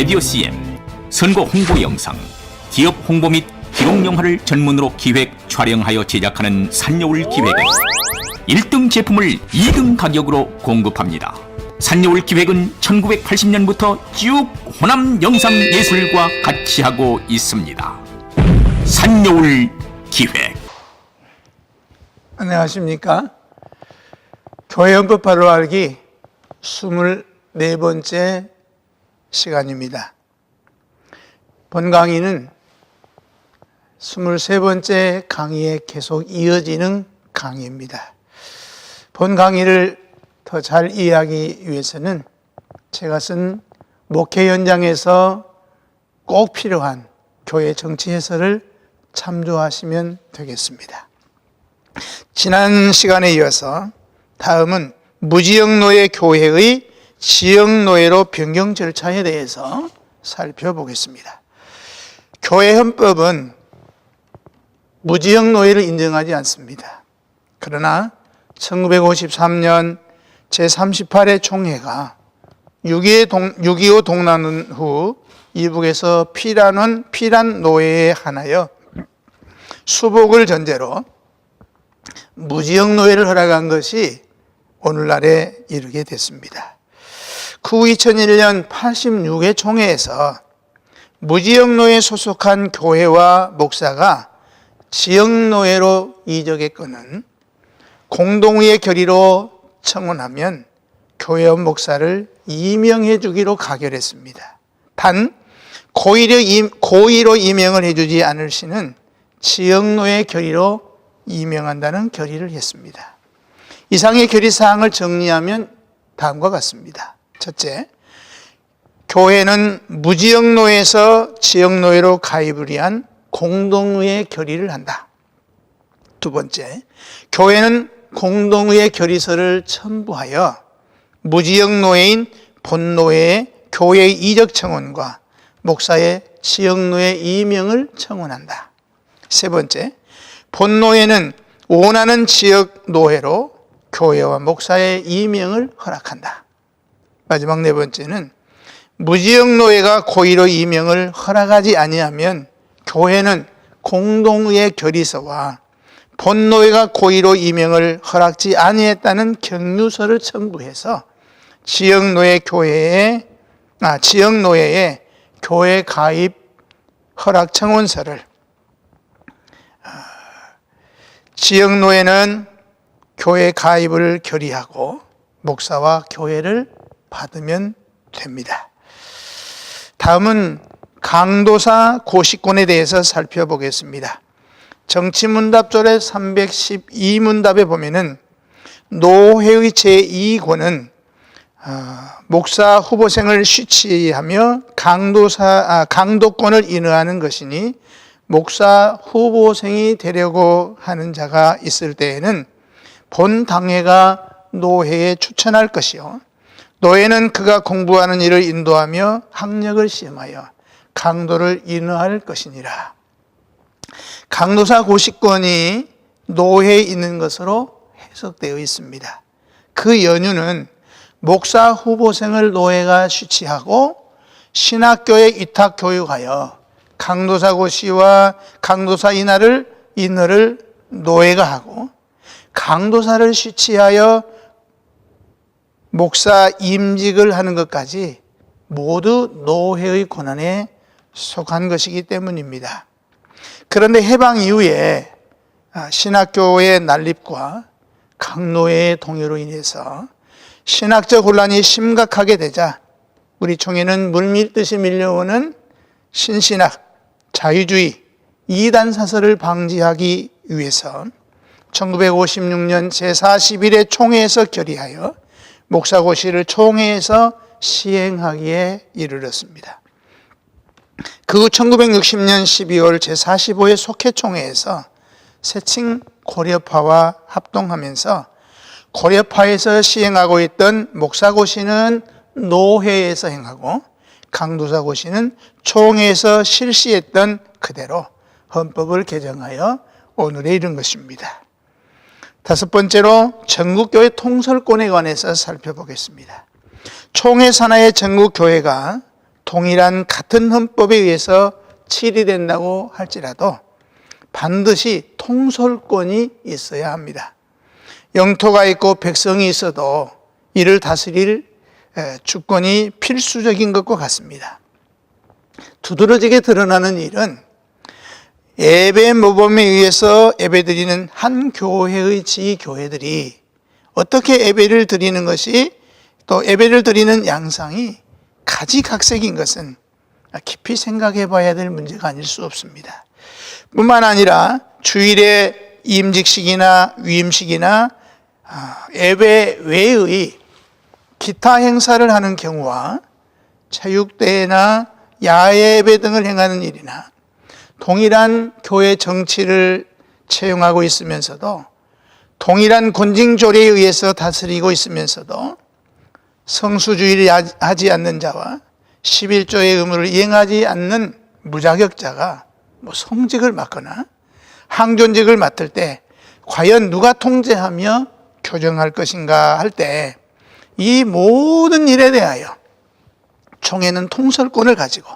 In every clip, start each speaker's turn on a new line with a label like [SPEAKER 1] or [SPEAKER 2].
[SPEAKER 1] 라디오 CM, 선거 홍보 영상, 기업 홍보 및 기록 영화를 전문으로 기획, 촬영하여 제작하는 산여울 기획은 1등 제품을 2등 가격으로 공급합니다. 산여울 기획은 1980년부터 쭉 호남 영상 예술과 같이 하고 있습니다. 산여울 기획.
[SPEAKER 2] 안녕하십니까. 교회 헌법하러 알기 24번째 시간입니다. 본 강의는 23번째 강의에 계속 이어지는 강의입니다. 본 강의를 더 잘 이해하기 위해서는 제가 쓴 목회 현장에서 꼭 필요한 교회 정치 해설을 참조하시면 되겠습니다. 지난 시간에 이어서 다음은 무지역노예 교회의 지역 노예로 변경 절차에 대해서 살펴보겠습니다. 교회 헌법은 무지역 노예를 인정하지 않습니다. 그러나 1953년 제38회 총회가 6.25 동란운 후 이북에서 피란원 피란 노예에 한하여 수복을 전제로 무지역 노예를 허락한 것이 오늘날에 이르게 됐습니다. 그 후 2001년 86회 총회에서 무지역 노예 소속한 교회와 목사가 지역 노예로 이적했거는 공동의 결의로 청원하면 교회와 목사를 임명해 주기로 가결했습니다. 단 고의로, 임명을 해주지 않을 시는 지역노예 결의로 임명한다는 결의를 했습니다. 이상의 결의 사항을 정리하면 다음과 같습니다. 첫째, 교회는 무지역노에서 지역노예로 가입을 위한 공동의회 결의를 한다. 두 번째, 교회는 공동의회 결의서를 첨부하여 무지역노예인 본노예의 교회의 이적 청원과 목사의 지역노예 이명을 청원한다. 세 번째, 본노예는 원하는 지역 노예로 교회와 목사의 이명을 허락한다. 마지막 네 번째는 무지역 노예가 고의로 이명을 허락하지 아니하면 교회는 공동의 결의서와 본노예가 고의로 이명을 허락지 아니했다는 경유서를 첨부해서 지역 노예 교회에 아 지역 노예의 교회 가입 허락 청원서를 지역 노예는 교회 가입을 결의하고 목사와 교회를 받으면 됩니다. 다음은 강도사 고시권에 대해서 살펴보겠습니다. 정치문답조례 312문답에 보면은 노회의 제2권은 아, 목사 후보생을 쉬치하며 강도사 아, 강도권을 인허하는 것이니 목사 후보생이 되려고 하는 자가 있을 때에는 본 당회가 노회에 추천할 것이요. 노회는 그가 공부하는 일을 인도하며 학력을 시험하여 강도를 인허할 것이니라. 강도사 고시권이 노회에 있는 것으로 해석되어 있습니다. 그 연유는 목사 후보생을 노회가 쉬치하고 신학교에 위탁 교육하여 강도사 고시와 강도사 인하를 인허를 노예가 하고 강도사를 쉬치하여 목사 임직을 하는 것까지 모두 노회의 권한에 속한 것이기 때문입니다. 그런데 해방 이후에 신학교의 난립과 강노회의 동요로 인해서 신학적 혼란이 심각하게 되자 우리 총회는 물밀듯이 밀려오는 신신학, 자유주의, 이단 사설을 방지하기 위해서 1956년 제41회 총회에서 결의하여 목사고시를 총회에서 시행하기에 이르렀습니다. 그 후 1960년 12월 제45회 속회총회에서 세칭 고려파와 합동하면서 고려파에서 시행하고 있던 목사고시는 노회에서 행하고 강도사고시는 총회에서 실시했던 그대로 헌법을 개정하여 오늘에 이른 것입니다. 다섯 번째로 전국교회 통솔권에 관해서 살펴보겠습니다. 총회 산하의 전국 교회가 동일한 같은 헌법에 의해서 치리된다고 할지라도 반드시 통솔권이 있어야 합니다. 영토가 있고 백성이 있어도 이를 다스릴 에, 주권이 필수적인 것과 같습니다. 두드러지게 드러나는 일은 예배 모범에 의해서 예배 드리는 한 교회의 지 교회들이 어떻게 예배를 드리는 것이 또 예배를 드리는 양상이 가지각색인 것은 깊이 생각해 봐야 될 문제가 아닐 수 없습니다. 뿐만 아니라 주일에 임직식이나 위임식이나 아, 예배 외의 기타 행사를 하는 경우와 체육대회나 야예배 등을 행하는 일이나 동일한 교회 정치를 채용하고 있으면서도 동일한 권징조례에 의해서 다스리고 있으면서도 성수주의를 하지 않는 자와 11조의 의무를 이행하지 않는 무자격자가 뭐 성직을 맡거나 항존직을 맡을 때 과연 누가 통제하며 교정할 것인가 할 때 이 모든 일에 대하여 총회는 통솔권을 가지고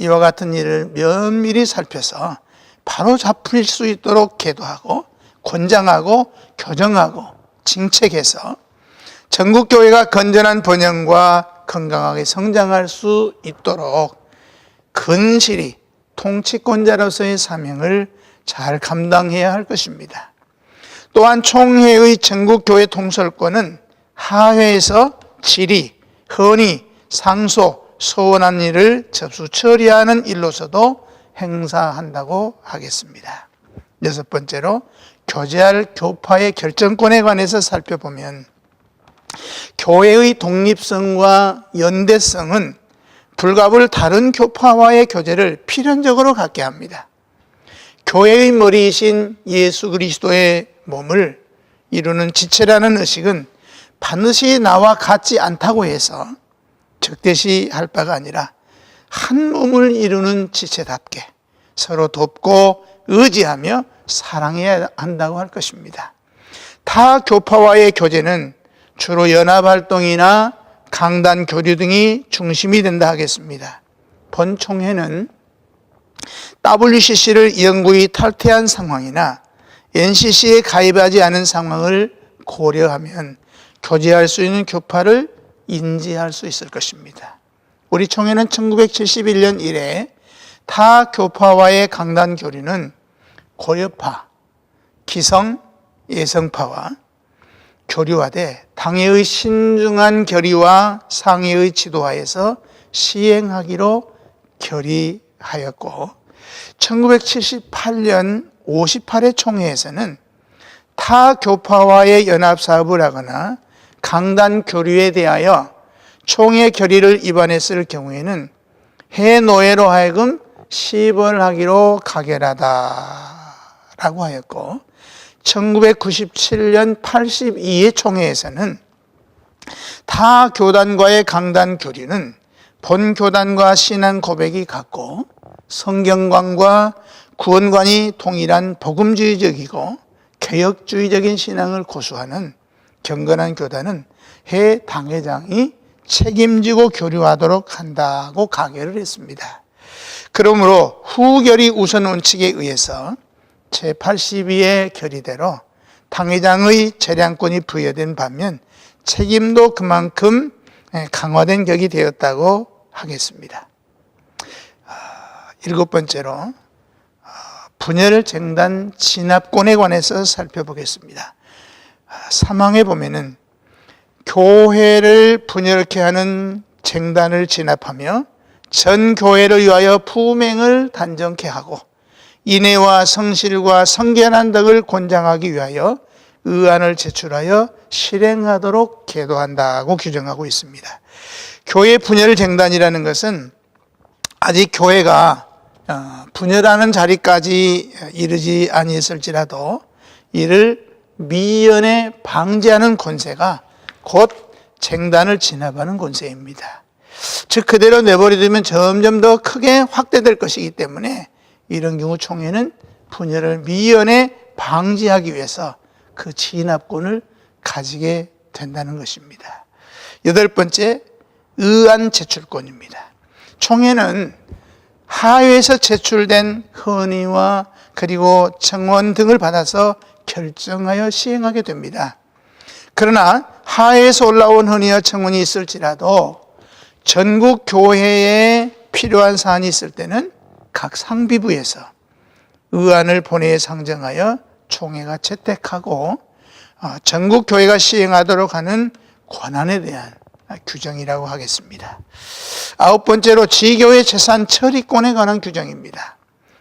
[SPEAKER 2] 이와 같은 일을 면밀히 살펴서 바로 잡힐 수 있도록 계도하고 권장하고 교정하고 징책해서 전국 교회가 건전한 번영과 건강하게 성장할 수 있도록 근실히 통치권자로서의 사명을 잘 감당해야 할 것입니다. 또한 총회의 전국 교회 통솔권은 하회에서 질의, 헌의, 상소, 소원한 일을 접수 처리하는 일로서도 행사한다고 하겠습니다. 여섯 번째로 교제할 교파의 결정권에 관해서 살펴보면 교회의 독립성과 연대성은 불갑을 다른 교파와의 교제를 필연적으로 갖게 합니다. 교회의 머리이신 예수 그리스도의 몸을 이루는 지체라는 의식은 반드시 나와 같지 않다고 해서 적대시할 바가 아니라 한 몸을 이루는 지체답게 서로 돕고 의지하며 사랑해야 한다고 할 것입니다. 타 교파와의 교제는 주로 연합활동이나 강단 교류 등이 중심이 된다 하겠습니다. 본 총회는 WCC를 영구히 탈퇴한 상황이나 NCC에 가입하지 않은 상황을 고려하면 교제할 수 있는 교파를 인지할 수 있을 것입니다. 우리 총회는 1971년 이래 타 교파와의 강단 교류는 고려파, 기성, 예성파와 교류화돼 당회의 신중한 결의와 상회의 지도하에서 시행하기로 결의하였고 1978년 58회 총회에서는 타 교파와의 연합 사업을 하거나 강단 교류에 대하여 총회 결의를 위반했을 경우에는 해 노예로 하여금 시벌하기로 가결하다라고 하였고 1997년 82회 총회에서는 타 교단과의 강단 교류는 본 교단과 신앙 고백이 같고 성경관과 구원관이 동일한 복음주의적이고 개혁주의적인 신앙을 고수하는 경건한 교단은 해 당회장이 책임지고 교류하도록 한다고 가결을 했습니다. 그러므로 후결의 우선 원칙에 의해서 제82의 결의대로 당회장의 재량권이 부여된 반면 책임도 그만큼 강화된 격이 되었다고 하겠습니다. 아, 일곱 번째로 아, 분열 쟁단 진압권에 관해서 살펴보겠습니다. 아, 사망에 보면은 교회를 분열케 하는 쟁단을 진압하며 전 교회를 위하여 부맹을 단정케 하고 인애와 성실과 성결한 덕을 권장하기 위하여 의안을 제출하여 실행하도록 계도한다고 규정하고 있습니다. 교회 분열 쟁단이라는 것은 아직 교회가 어, 분열하는 자리까지 이르지 아니했을지라도 이를 미연에 방지하는 권세가 곧 쟁단을 진압하는 권세입니다. 즉 그대로 내버려두면 점점 더 크게 확대될 것이기 때문에 이런 경우 총회는 분열을 미연에 방지하기 위해서 그 진압권을 가지게 된다는 것입니다. 여덟 번째, 의안 제출권입니다. 총회는 하회에서 제출된 헌의와 그리고 청원 등을 받아서 결정하여 시행하게 됩니다. 그러나 하회에서 올라온 헌의와 청원이 있을지라도 전국 교회에 필요한 사안이 있을 때는 각 상비부에서 의안을 본회에 상정하여 총회가 채택하고 어, 전국 교회가 시행하도록 하는 권한에 대한 규정이라고 하겠습니다. 아홉 번째로 지교회 재산 처리권에 관한 규정입니다.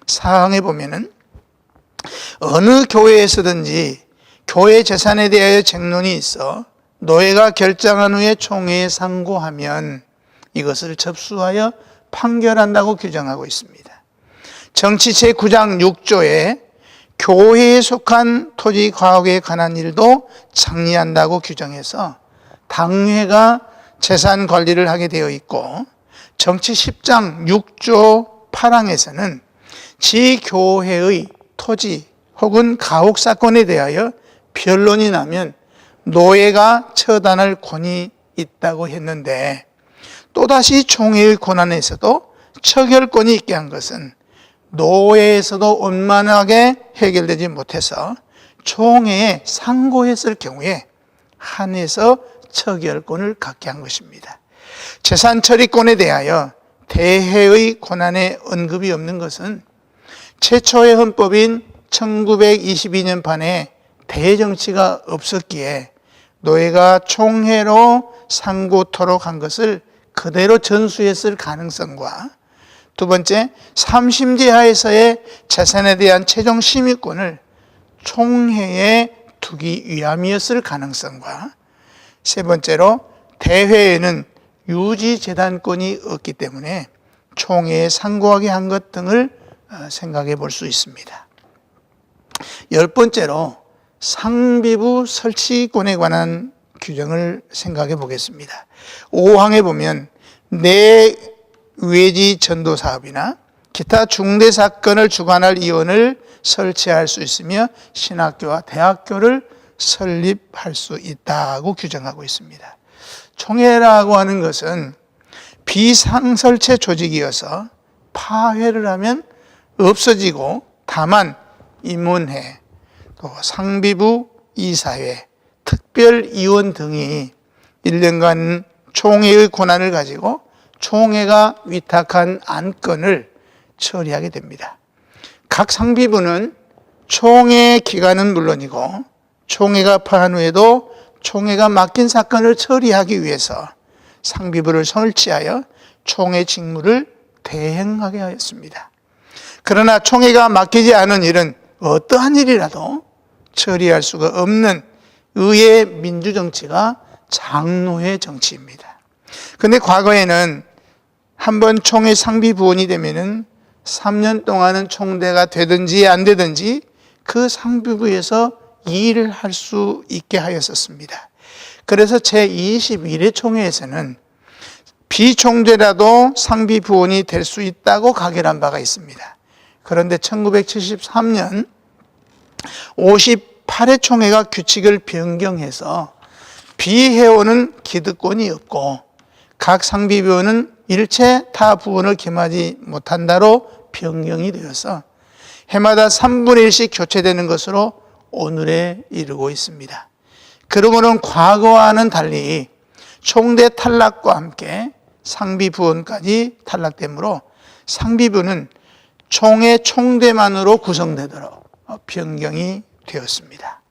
[SPEAKER 2] 사항에 보면은 어느 교회에서든지 교회 재산에 대하여 쟁론이 있어 노예가 결정한 후에 총회에 상고하면 이것을 접수하여 판결한다고 규정하고 있습니다. 정치 제9장 6조에 교회에 속한 토지 과학에 관한 일도 창리한다고 규정해서 당회가 재산 관리를 하게 되어 있고 정치 10장 6조 8항에서는 지교회의 토지 혹은 가옥 사건에 대하여 변론이 나면 노예가 처단할 권이 있다고 했는데 또다시 총회의 권한에서도 처결권이 있게 한 것은 노예에서도 원만하게 해결되지 못해서 총회에 상고했을 경우에 한해서 처결권을 갖게 한 것입니다. 재산 처리권에 대하여 대해의 권한에 언급이 없는 것은 최초의 헌법인 1922년 판에 대정치가 없었기에 노예가 총회로 상고토록 한 것을 그대로 전수했을 가능성과 두 번째, 삼심제 하에서의 재산에 대한 최종 심의권을 총회에 두기 위함이었을 가능성과 세 번째로 대회에는 유지재단권이 없기 때문에 총회에 상고하게 한 것 등을 어, 생각해 볼 수 있습니다. 열 번째로 상비부 설치권에 관한 규정을 생각해 보겠습니다. 5항에 보면 내 외지 전도 사업이나 기타 중대 사건을 주관할 위원을 설치할 수 있으며 신학교와 대학교를 설립할 수 있다고 규정하고 있습니다. 총회라고 하는 것은 비상설체 조직이어서 파회를 하면 없어지고 다만 임원회, 또 상비부, 이사회, 특별위원 등이 1년간 총회의 권한을 가지고 총회가 위탁한 안건을 처리하게 됩니다. 각 상비부는 총회 기간은 물론이고 총회가 파한 후에도 총회가 맡긴 사건을 처리하기 위해서 상비부를 설치하여 총회 직무를 대행하게 하였습니다. 그러나 총회가 맡기지 않은 일은 어떠한 일이라도 처리할 수가 없는 의회 민주정치가 장로의 정치입니다. 근데 과거에는 한 번 총회 상비 부원이 되면은 3년 동안은 총대가 되든지 안 되든지 그 상비부에서 일을 할 수 있게 하였었습니다. 그래서 제21회 총회에서는 비총재라도 상비 부원이 될 수 있다고 가결한 바가 있습니다. 그런데 1973년 58회 총회가 규칙을 변경해서 비회원은 기득권이 없고 각 상비부원은 일체 타 부원을 겸하지 못한다로 변경이 되어서 해마다 3분의 1씩 교체되는 것으로 오늘에 이르고 있습니다. 그러고는 과거와는 달리 총대 탈락과 함께 상비 부원까지 탈락되므로 상비부는 총의 총대만으로 구성되도록 변경이 되었습니다.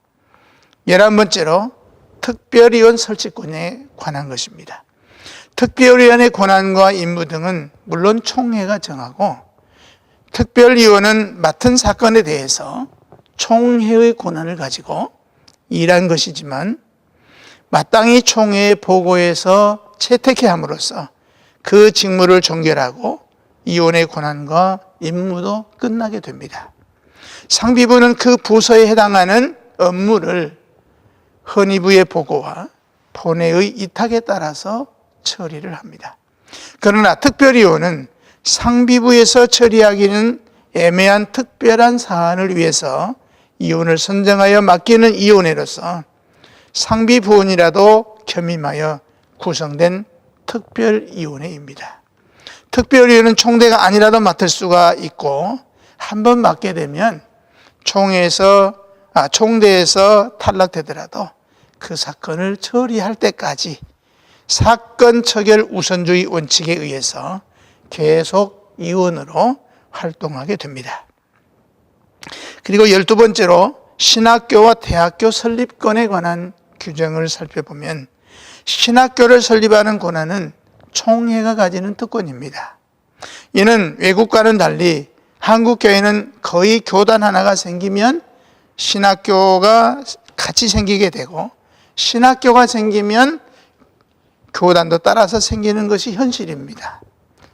[SPEAKER 2] 열한 번째로 특별위원 설치권에 관한 것입니다. 특별위원의 권한과 임무 등은 물론 총회가 정하고 특별위원은 맡은 사건에 대해서 총회의 권한을 가지고 일한 것이지만 마땅히 총회에 보고해서 채택해 함으로써 그 직무를 종결하고 이원의 권한과 임무도 끝나게 됩니다. 상비부는 그 부서에 해당하는 업무를 헌의부의 보고와 본회의 이탁에 따라서 처리를 합니다. 그러나 특별위원은 상비부에서 처리하기는 애매한 특별한 사안을 위해서 이혼을 선정하여 맡기는 이혼회로서 상비부원이라도 겸임하여 구성된 특별위원회입니다. 특별위원회는 총대가 아니라도 맡을 수가 있고 한 번 맡게 되면 총회에서 아, 총대에서 탈락되더라도 그 사건을 처리할 때까지 사건 처결 우선주의 원칙에 의해서 계속 위원으로 활동하게 됩니다. 그리고 열두 번째로 신학교와 대학교 설립권에 관한 규정을 살펴보면 신학교를 설립하는 권한은 총회가 가지는 특권입니다. 이는 외국과는 달리 한국 교회는 거의 교단 하나가 생기면 신학교가 같이 생기게 되고 신학교가 생기면 교단도 따라서 생기는 것이 현실입니다.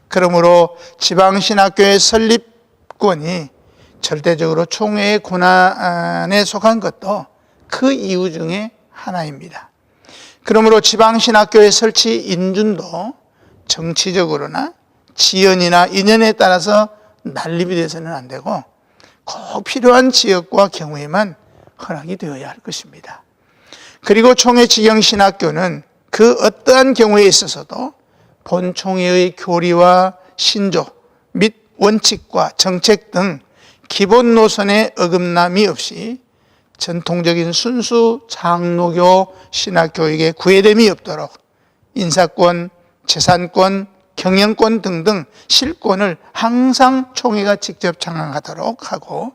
[SPEAKER 2] 그러므로 지방신학교의 설립권이 절대적으로 총회의 권한에 속한 것도 그 이유 중에 하나입니다. 그러므로 지방신학교의 설치 인준도 정치적으로나 지연이나 인연에 따라서 난립이 돼서는 안 되고 꼭 필요한 지역과 경우에만 허락이 되어야 할 것입니다. 그리고 총회 지경 신학교는 그 어떠한 경우에 있어서도 본총회의 교리와 신조 및 원칙과 정책 등 기본 노선의 어긋남이 없이 전통적인 순수 장로교 신학교육에 구애됨이 없도록 인사권, 재산권, 경영권 등등 실권을 항상 총회가 직접 장악하도록 하고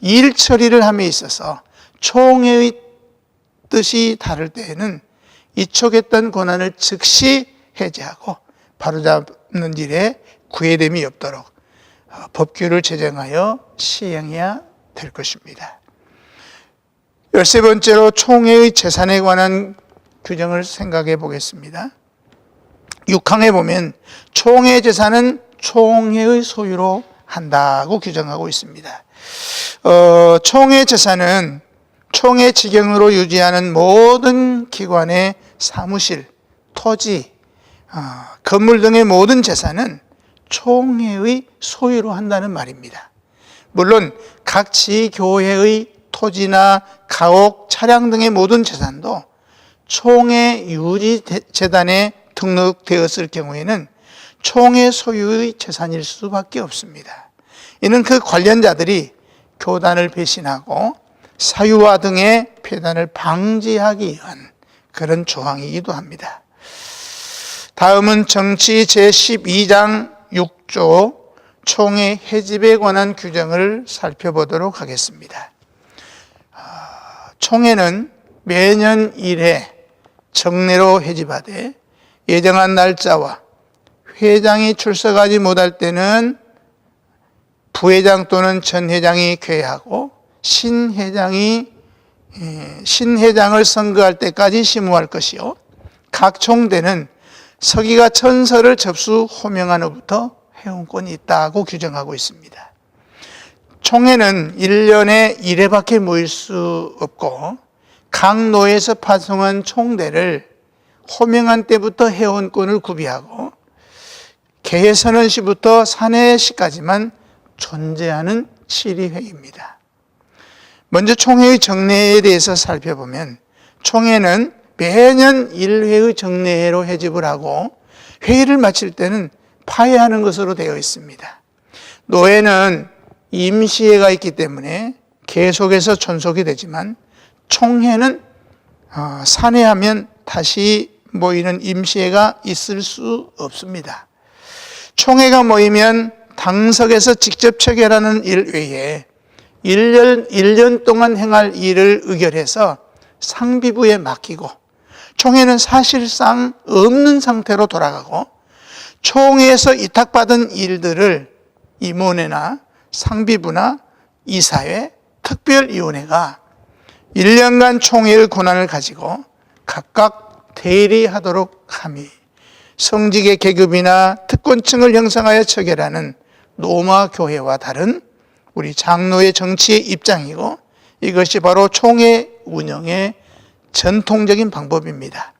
[SPEAKER 2] 일 처리를 함에 있어서 총회의 뜻이 다를 때에는 이촉했던 권한을 즉시 해제하고 바로잡는 일에 구애됨이 없도록 어, 법규를 제정하여 시행해야 될 것입니다. 열세 번째로 총회의 재산에 관한 규정을 생각해 보겠습니다. 6항에 보면 총회 재산은 총회의 소유로 한다고 규정하고 있습니다. 어, 총회 재산은 총회 지경으로 유지하는 모든 기관의 사무실, 토지, 어, 건물 등의 모든 재산은 총회의 소유로 한다는 말입니다. 물론 각 지교회의 토지나 가옥, 차량 등의 모든 재산도 총회 유지 재단에 등록되었을 경우에는 총회 소유의 재산일 수밖에 없습니다. 이는 그 관련자들이 교단을 배신하고 사유화 등의 폐단을 방지하기 위한 그런 조항이기도 합니다. 다음은 정치 제12장 6조 총회 해집에 관한 규정을 살펴보도록 하겠습니다. 아, 총회는 매년 1회 정례로 해집하되 예정한 날짜와 회장이 출석하지 못할 때는 부회장 또는 전 회장이 쾌하고 신회장이 신회장을 선거할 때까지 심우할 것이요 각 총대는 서기가 천서를 접수 호명한 후부터 회원권이 있다고 규정하고 있습니다. 총회는 1년에 1회밖에 모일 수 없고 각 노에서 파송한 총대를 호명한 때부터 회원권을 구비하고 개회선언 시부터 산해시까지만 존재하는 7위회입니다. 먼저 총회의 정례에 대해서 살펴보면 총회는 매년 1회의 정례회로 해집을 하고 회의를 마칠 때는 파회하는 것으로 되어 있습니다. 노회는 임시회가 있기 때문에 계속해서 존속이 되지만 총회는 어, 산회하면 다시 모이는 임시회가 있을 수 없습니다. 총회가 모이면 당석에서 직접 체결하는 일 외에 1년, 1년 동안 행할 일을 의결해서 상비부에 맡기고 총회는 사실상 없는 상태로 돌아가고 총회에서 위탁받은 일들을 임원회나 상비부나 이사회, 특별위원회가 1년간 총회의 권한을 가지고 각각 대리하도록 함이 성직의 계급이나 특권층을 형성하여 처결하는 노마 교회와 다른 우리 장로의 정치의 입장이고 이것이 바로 총회 운영의 전통적인 방법입니다.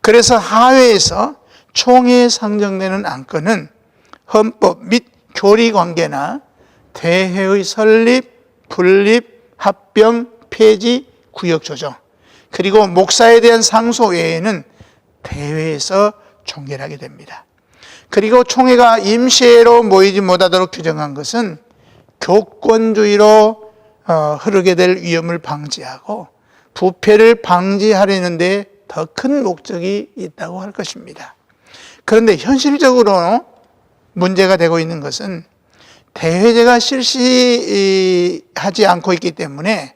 [SPEAKER 2] 그래서 하회에서 총회에 상정되는 안건은 헌법 및 교리 관계나 대회의 설립, 분립, 합병, 폐지, 구역 조정, 그리고 목사에 대한 상소 외에는 대회에서 종결하게 됩니다. 그리고 총회가 임시회로 모이지 못하도록 규정한 것은 교권주의로 어, 흐르게 될 위험을 방지하고 부패를 방지하려는데 더 큰 목적이 있다고 할 것입니다. 그런데 현실적으로 문제가 되고 있는 것은 대회제가 실시하지 않고 있기 때문에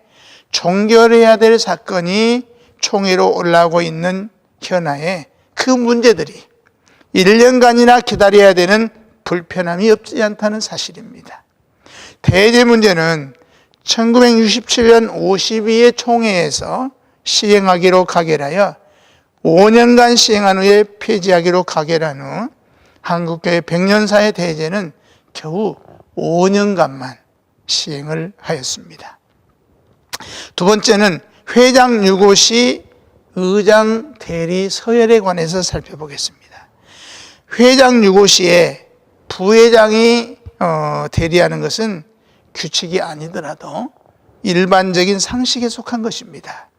[SPEAKER 2] 종결해야 될 사건이 총회로 올라오고 있는 현하에 그 문제들이 1년간이나 기다려야 되는 불편함이 없지 않다는 사실입니다. 대제 문제는 1967년 52회 총회에서 시행하기로 가결하여 5년간 시행한 후에 폐지하기로 가결한 후 한국교회 100년사의 대제는 겨우 5년간만 시행을 하였습니다. 두 번째는 회장 유고시 의장 대리 서열에 관해서 살펴보겠습니다. 회장 유고시에 부회장이 어, 대리하는 것은 규칙이 아니더라도 일반적인 상식에 속한 것입니다.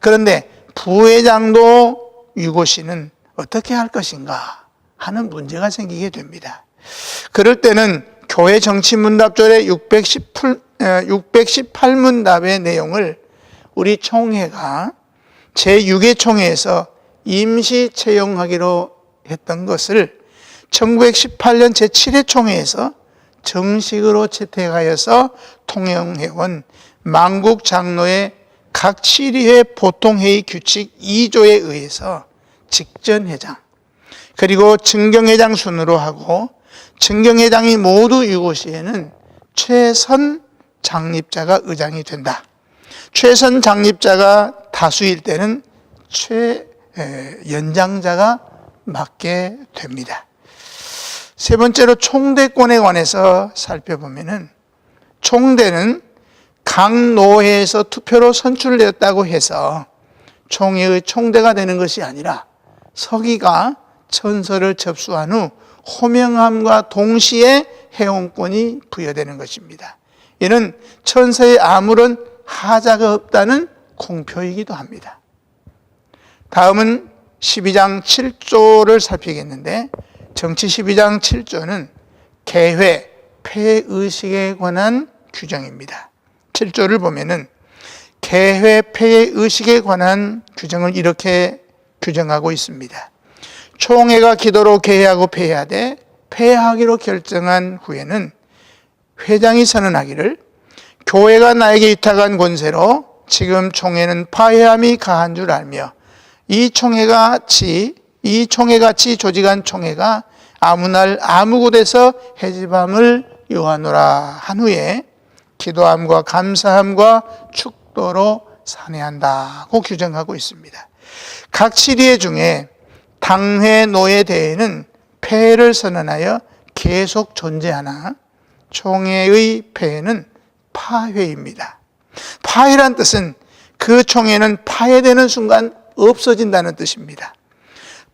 [SPEAKER 2] 그런데 부회장도 유고시는 어떻게 할 것인가 하는 문제가 생기게 됩니다. 그럴 때는 교회 정치문답절의 618, 618문답의 내용을 우리 총회가 제6회 총회에서 임시 채용하기로 했던 것을 1918년 제7회 총회에서 정식으로 채택하여서 통영회원 만국 장로의 각 7위회 보통회의 규칙 2조에 의해서 직전회장 그리고 증경회장 순으로 하고 증경회장이 모두 시에는 최선 장립자가 의장이 된다. 최선 장립자가 다수일 때는 최 연장자가 맡게 됩니다. 세 번째로 총대권에 관해서 살펴보면은 총대는 각 노회에서 투표로 선출되었다고 해서 총회의 총대가 되는 것이 아니라 서기가 천서를 접수한 후 호명함과 동시에 해원권이 부여되는 것입니다. 이는 천서에 아무런 하자가 없다는 공표이기도 합니다. 다음은 12장 7조를 살피겠는데 정치 12장 7조는 개회, 폐의식에 관한 규정입니다. 7조를 보면은 개회, 폐의식에 관한 규정을 이렇게 규정하고 있습니다. 총회가 기도로 개회하고 폐하되 폐하기로 결정한 후에는 회장이 선언하기를 교회가 나에게 위탁한 권세로 지금 총회는 파회함이 가한 줄 알며 이 총회가 같이 이 총회 같이 조직한 총회가 아무 날 아무 곳에서 해집함을 요하노라 한 후에 기도함과 감사함과 축도로 산회한다고 규정하고 있습니다. 각 7회 중에 당회 노예 대회는 폐회를 선언하여 계속 존재하나 총회의 폐회는 파회입니다. 파회란 뜻은 그 총회는 파회되는 순간 없어진다는 뜻입니다.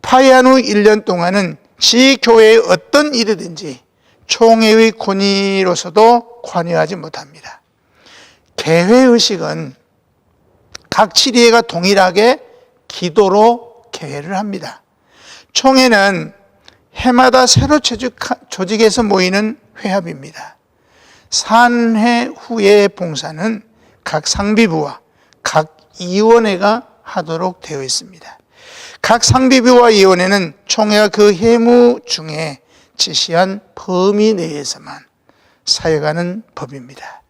[SPEAKER 2] 파회한 후 1년 동안은 지 교회의 어떤 일이든지 총회의 권위로서도 관여하지 못합니다. 개회의식은 각 7회가 동일하게 기도로 개회를 합니다. 총회는 해마다 새로 조직 해서 모이는 회합입니다. 산회 후의 봉사는 각 상비부와 각 이원회가 하도록 되어 있습니다. 각 상비부와 이원회는 총회가 그 해무 중에 지시한 범위 내에서만 사역하는 법입니다.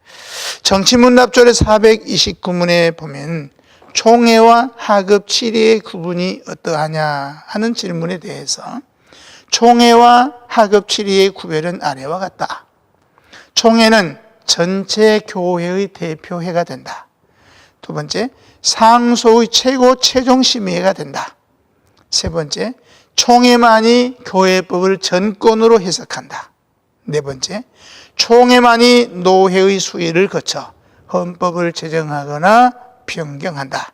[SPEAKER 2] 정치문납조례 429문에 보면 총회와 하급 7회의 구분이 어떠하냐 하는 질문에 대해서 총회와 하급 7회의 구별은 아래와 같다. 총회는 전체 교회의 대표회가 된다. 두 번째, 상소의 최고 최종 심의회가 된다. 세 번째, 총회만이 교회법을 전권으로 해석한다. 네 번째, 총회만이 노회의 수의를 거쳐 헌법을 제정하거나 변경한다.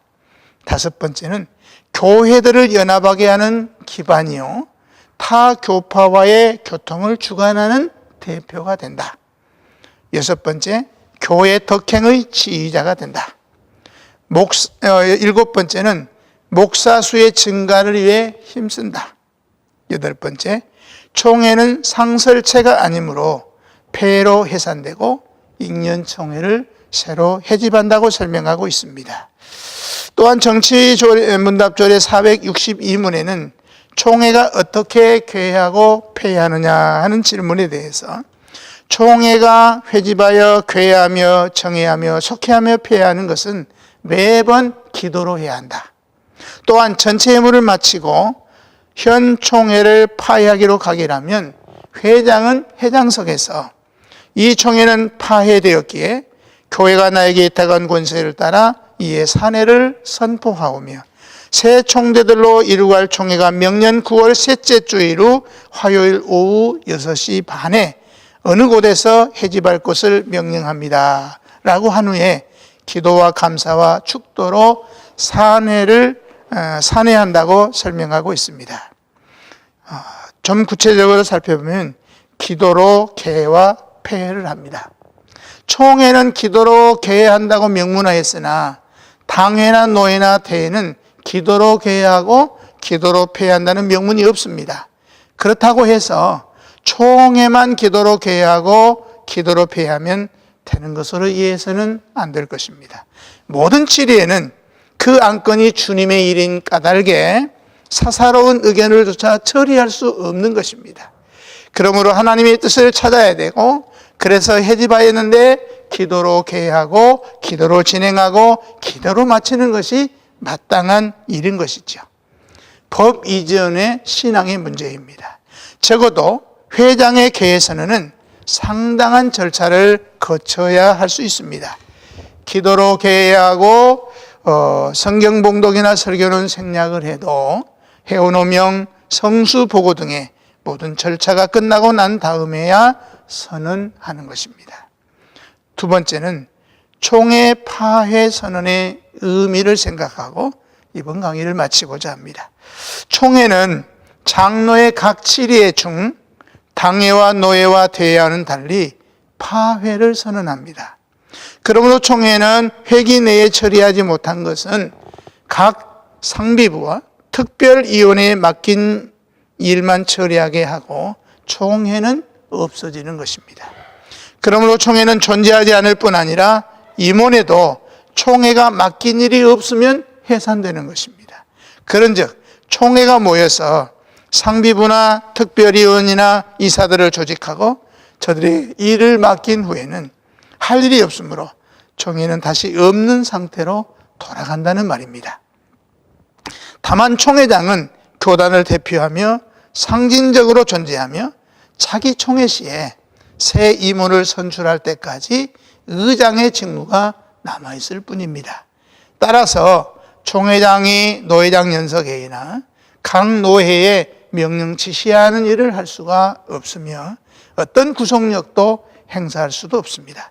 [SPEAKER 2] 다섯 번째는 교회들을 연합하게 하는 기반이요. 타 교파와의 교통을 주관하는 대표가 된다. 여섯 번째, 교회 덕행의 지휘자가 된다. 목, 어, 일곱 번째는 목사 수의 증가를 위해 힘쓴다. 여덟 번째, 총회는 상설체가 아니므로 폐로 해산되고 익년총회를 새로 해집한다고 설명하고 있습니다. 또한 정치조례, 문답조례 462문에는 총회가 어떻게 쾌하고 폐하느냐 하는 질문에 대해서 총회가 회집하여 쾌하며 정회하며 속회하며 폐하는 것은 매번 기도로 해야 한다. 또한 전체 예물을 마치고 현 총회를 파회하기로 가기라면 회장은 회장석에서 이 총회는 파회되었기에 교회가 나에게委託한 권세를 따라 이에 사내를 선포하오며 새 총대들로 이루갈 총회가 명년 9월 셋째 주일 후 화요일 오후 6시 반에 어느 곳에서 해집할 것을 명령합니다. 라고 한 후에 기도와 감사와 축도로 사내를 어, 산해한다고 설명하고 있습니다. 어, 좀 구체적으로 살펴보면 기도로 개와 폐회를 합니다. 총회는 기도로 개회한다고 명문화했으나 당회나 노회나 대회는 기도로 개회하고 기도로 폐회한다는 명문이 없습니다. 그렇다고 해서 총회만 기도로 개회하고 기도로 폐회하면 되는 것으로 이해해서는 안 될 것입니다. 모든 치리에는 그 안건이 주님의 일인 까닭에 사사로운 의견을 조차 처리할 수 없는 것입니다. 그러므로 하나님의 뜻을 찾아야 되고 그래서 해집하였는데 기도로 개하고 기도로 진행하고 기도로 마치는 것이 마땅한 일인 것이죠. 법 이전의 신앙의 문제입니다. 적어도 회장의 개회 선언은 상당한 절차를 거쳐야 할 수 있습니다. 기도로 개회하고 어, 성경 봉독이나 설교는 생략을 해도 회원호명, 성수 보고 등의 모든 절차가 끝나고 난 다음에야 선언하는 것입니다. 두 번째는 총회 파회 선언의 의미를 생각하고 이번 강의를 마치고자 합니다. 총회는 장로의 각 치리의 중 당회와 노회와 대회와는 달리 파회를 선언합니다. 그러므로 총회는 회기 내에 처리하지 못한 것은 각 상비부와 특별위원회에 맡긴 일만 처리하게 하고 총회는 없어지는 것입니다. 그러므로 총회는 존재하지 않을 뿐 아니라 임원에도 총회가 맡긴 일이 없으면 해산되는 것입니다. 그런즉 총회가 모여서 상비부나 특별위원이나 이사들을 조직하고 저들이 일을 맡긴 후에는 할 일이 없으므로 총회는 다시 없는 상태로 돌아간다는 말입니다. 다만 총회장은 교단을 대표하며 상징적으로 존재하며 자기 총회 시에 새 임원을 선출할 때까지 의장의 직무가 남아있을 뿐입니다. 따라서 총회장이 노회장 연석회의나 각 노회에 명령 지시하는 일을 할 수가 없으며 어떤 구속력도 행사할 수도 없습니다.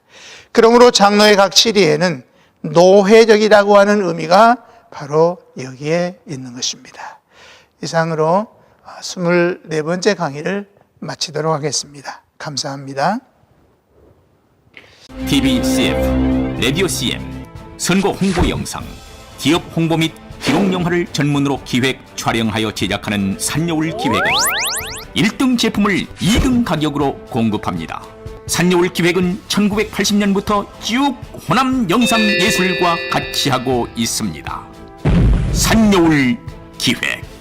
[SPEAKER 2] 그러므로 장로의 각 치리에는 노회적이라고 하는 의미가 바로 여기에 있는 것입니다. 이상으로 24번째 강의를 마치도록 하겠습니다. 감사합니다.
[SPEAKER 1] TV CF, 라디오 CM, 선거 홍보 영상, 기업 홍보 및 기록 영화를 전문으로 기획, 촬영하여 제작하는 산여울 기획은 1등 제품을 2등 가격으로 공급합니다. 산여울 기획은 1980년부터 쭉 호남 영상 예술과 같이 하고 있습니다. 산여울 기획